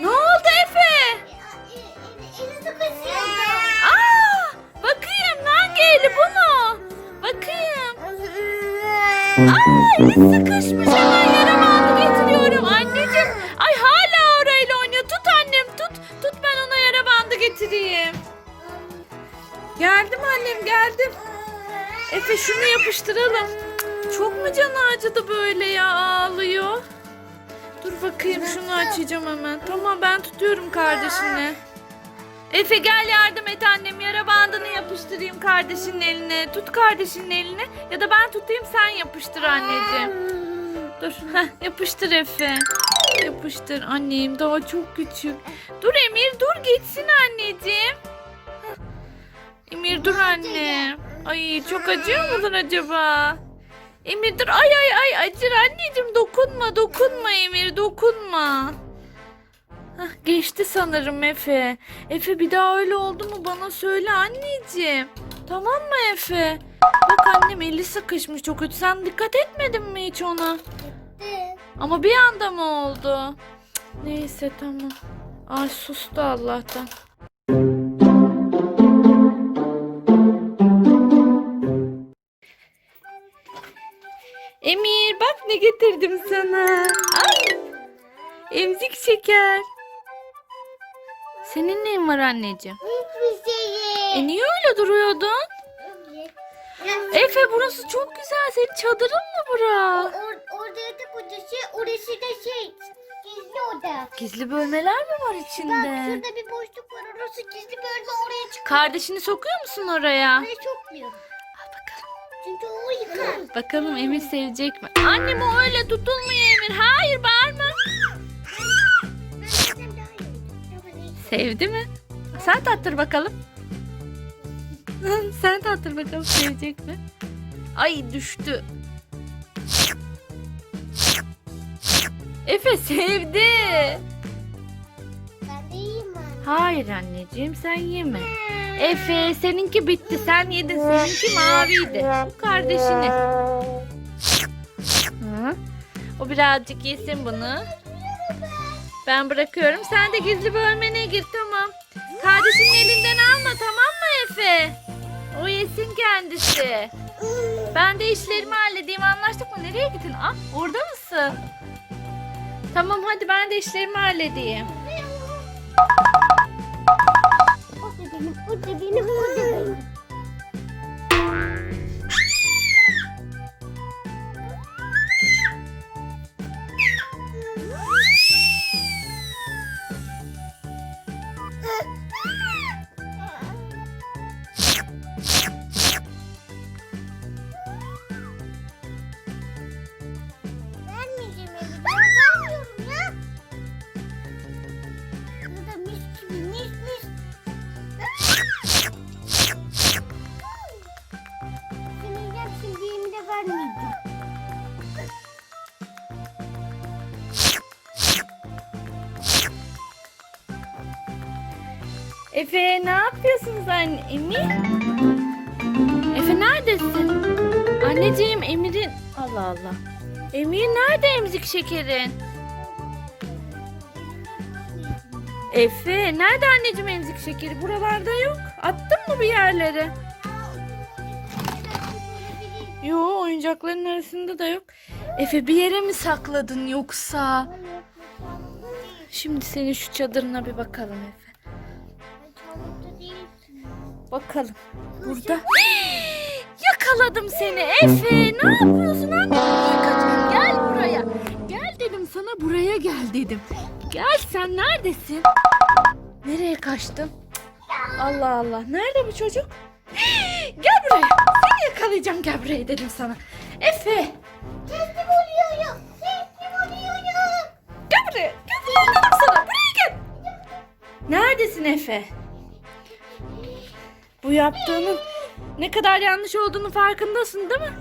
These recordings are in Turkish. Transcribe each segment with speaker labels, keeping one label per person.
Speaker 1: Ne oldu Efe? Aa, bakayım hangi eli? Bakayım. Aa, eli sıkışmış. Hemen şunu yapıştıralım. Çok mu canı acıdı böyle ya ağlıyor? Dur bakayım şunu açacağım hemen. Tamam ben tutuyorum kardeşini. Efe gel yardım et annem yara bandını yapıştırayım kardeşinin eline. Tut kardeşinin eline ya da ben tutayım sen yapıştır anneciğim. Dur heh, yapıştır Efe. Yapıştır annem daha çok küçük. Dur Emir dur gitsin anneciğim. Emir dur anne. Ay çok acıyor mudur acaba? Emir dur ay ay ay acır anneciğim dokunma dokunma Emir dokunma. Hah, geçti sanırım Efe. Efe bir daha öyle oldu mu bana söyle anneciğim. Tamam mı Efe? Bak annem eli sıkışmış çok kötü. Sen dikkat etmedin mi hiç ona? Ama bir anda mı oldu? Neyse tamam. Ay sustu Allah'tan. Ne getirdim sana. Ay. Emzik şeker. Senin neyin var anneciğim?
Speaker 2: Hiçbir şey.
Speaker 1: E niye öyle duruyordun? Efe burası çok güzel. Senin çadırın mı bura?
Speaker 2: Or, orada yatak odası, orası da şey, gizli oda.
Speaker 1: Gizli bölmeler mi var
Speaker 2: Bak
Speaker 1: içinde?
Speaker 2: şurada bir boşluk var, orası gizli bölme oraya çık.
Speaker 1: Kardeşini sokuyor musun oraya?
Speaker 2: Oraya sokmuyorum. Çünkü o yıkar.
Speaker 1: Bakalım Emir sevecek mi? Annem o öyle tutulmuyor Emir. Hayır bağırma. Sevdi mi? Sen tattır bakalım. Sen tattır bakalım sevecek mi? Ay düştü. Efe sevdi. Hayır anneciğim sen yeme. Efe seninki bitti sen yedin seninki maviydi. Bu kardeşini. Hı? O birazcık yesin bunu. Ben bırakıyorum. Sen de gizli bölmene gir tamam. Kardeşinin elinden alma tamam mı Efe? O yesin kendisi. Ben de işlerimi halledeyim anlaştık mı? Nereye gittin? Ah orada mısın? Tamam hadi ben de işlerimi halledeyim.
Speaker 2: O da benim, o da benim, o
Speaker 1: Efe ne yapıyorsunuz anne? Emir? Efe neredesin? Anneciğim Emir'in... Allah Allah. Emir nerede emzik şekerin? Efe nerede anneciğim emzik şekeri? Buralarda yok. Attın mı bir yerlere? Yo oyuncakların arasında da yok. Efe bir yere mi sakladın yoksa? Şimdi senin şu çadırına bir bakalım Efe. Bakalım. Burada. Yakaladım seni Efe. Ne yapıyorsun anne? Kaçıyorsun? Gel buraya. Gel dedim sana buraya gel dedim. Gel sen neredesin? Nereye kaçtın? Allah Allah. Nerede bu çocuk? Gel buraya. Seni yakalayacağım gel buraya dedim sana. Efe.
Speaker 2: Teslim oluyorum. Teslim oluyorum.
Speaker 1: Gel buraya. Gel buraya dedim sana. Buraya gel. Neredesin Efe? Bu yaptığının ne kadar yanlış olduğunu farkındasın değil mi?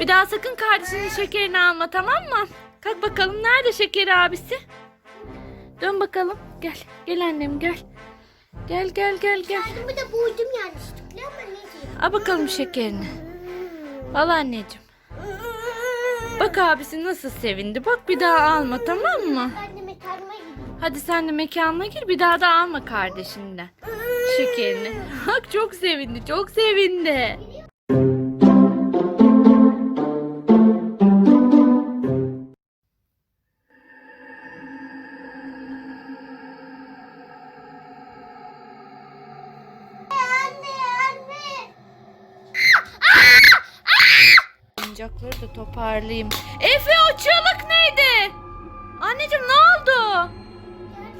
Speaker 1: Bir daha sakın kardeşinin şekerini alma tamam mı? Kalk bakalım nerede şekeri abisi? Dön bakalım. Gel. Gel annem gel. Gel gel gel gel.
Speaker 2: Kendimi de buldum yanlışlıkla ama neyse.
Speaker 1: Al bakalım şekerini. Al anneciğim. Bak abisi nasıl sevindi. Bak bir daha alma tamam mı?
Speaker 2: Ben de mekanıma gideyim.
Speaker 1: Hadi sen de mekanına gir bir daha da alma kardeşinden şekerini. Bak çok sevindi, çok sevindi. Oyuncakları da toparlayayım. Efe o çığlık neydi? Anneciğim ne oldu?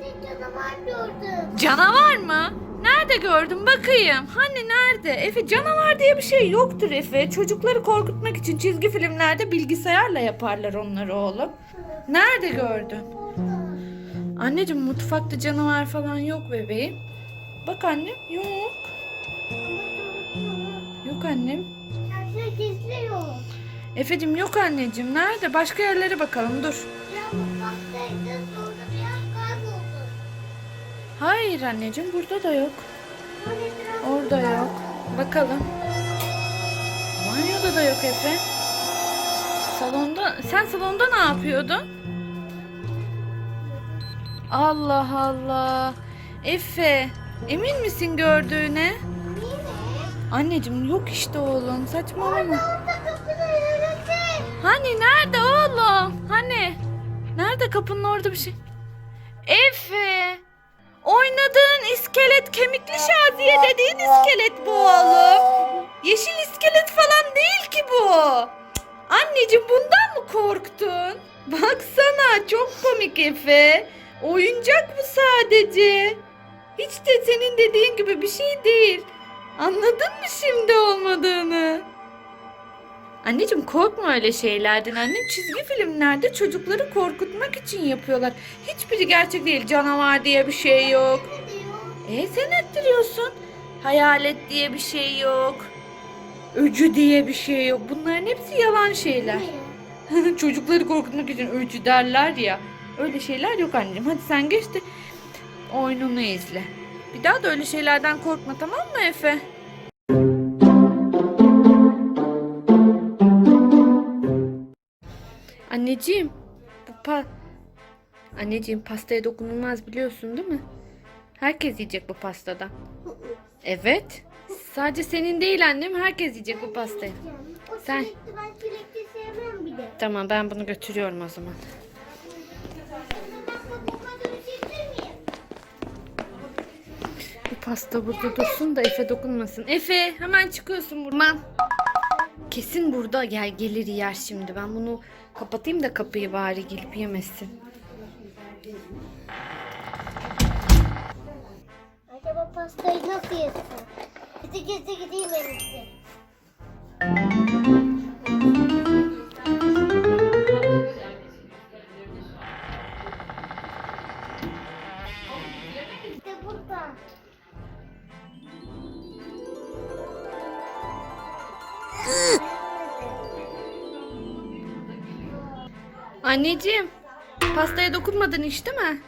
Speaker 2: Gerçek canavar gördüm.
Speaker 1: Canavar mı? Nerede gördün bakayım. Hani nerede? Efe canavar diye bir şey yoktur Efe. Çocukları korkutmak için çizgi filmlerde bilgisayarla yaparlar onları oğlum. Nerede gördün? Anneciğim mutfakta canavar falan yok bebeğim. Bak annem yok. Yok annem. Efe'cim yok anneciğim. Nerede? Başka yerlere bakalım dur. Hayır anneciğim burada da yok. Orada yok. Bakalım. Banyoda da yok Efe. Salonda, sen salonda ne yapıyordun? Allah Allah. Efe, emin misin gördüğüne? Anneciğim yok işte oğlum. Saçmalama. Hani nerede oğlum? Hani? Nerede kapının orada bir şey? Efe! Oynadığın iskelet kemikli şaziye dediğin iskelet bu oğlum. Yeşil iskelet falan değil ki bu. Anneciğim bundan mı korktun? Baksana çok komik Efe. Oyuncak bu sadece. Hiç de senin dediğin gibi bir şey değil. Anladın mı şimdi olmadığını? Anneciğim korkma öyle şeylerden annem. Çizgi filmlerde çocukları korkutmak için yapıyorlar. Hiçbiri gerçek değil. Canavar diye bir şey yok. E sen ettiriyorsun. Hayalet diye bir şey yok. Öcü diye bir şey yok. Bunların hepsi yalan şeyler. Çocukları korkutmak için öcü derler ya. Öyle şeyler yok anneciğim. Hadi sen geç de oyununu izle. Bir daha da öyle şeylerden korkma tamam mı Efe? Anneciğim, bu pa... Anneciğim pastaya dokunulmaz biliyorsun değil mi? Herkes yiyecek bu pastadan. Evet. Sadece senin değil annem, herkes yiyecek bu pastayı. Sen-
Speaker 2: ben çilekli sevmem bile.
Speaker 1: Tamam ben bunu götürüyorum o zaman.
Speaker 2: Bu
Speaker 1: pasta burada dursun da Efe dokunmasın. Efe hemen çıkıyorsun buradan. Kesin burada gel gelir yer şimdi. Ben bunu kapatayım da kapıyı bari gelip yemesin.
Speaker 2: Acaba pastayı nasıl yesin? Gizli gizli gideyim en iyisi.
Speaker 1: Anneciğim pastaya dokunmadın hiç değil mi?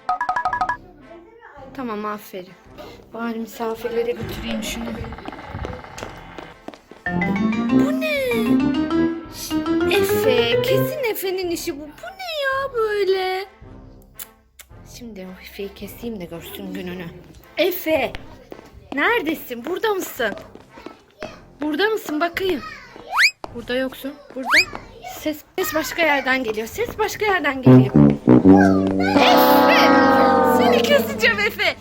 Speaker 1: Tamam aferin. Bari misafirlere götüreyim şunu. Bu ne? Şş, Efe kesin Efe'nin işi bu. Bu ne ya böyle? Şimdi o Efe'yi keseyim de görsün gününü. Efe neredesin? Burada mısın? Burada mısın bakayım? Burada yoksun. Burada. Ses, ses başka yerden geliyor. Ses başka yerden geliyor. Efe! Seni keseceğim Efe.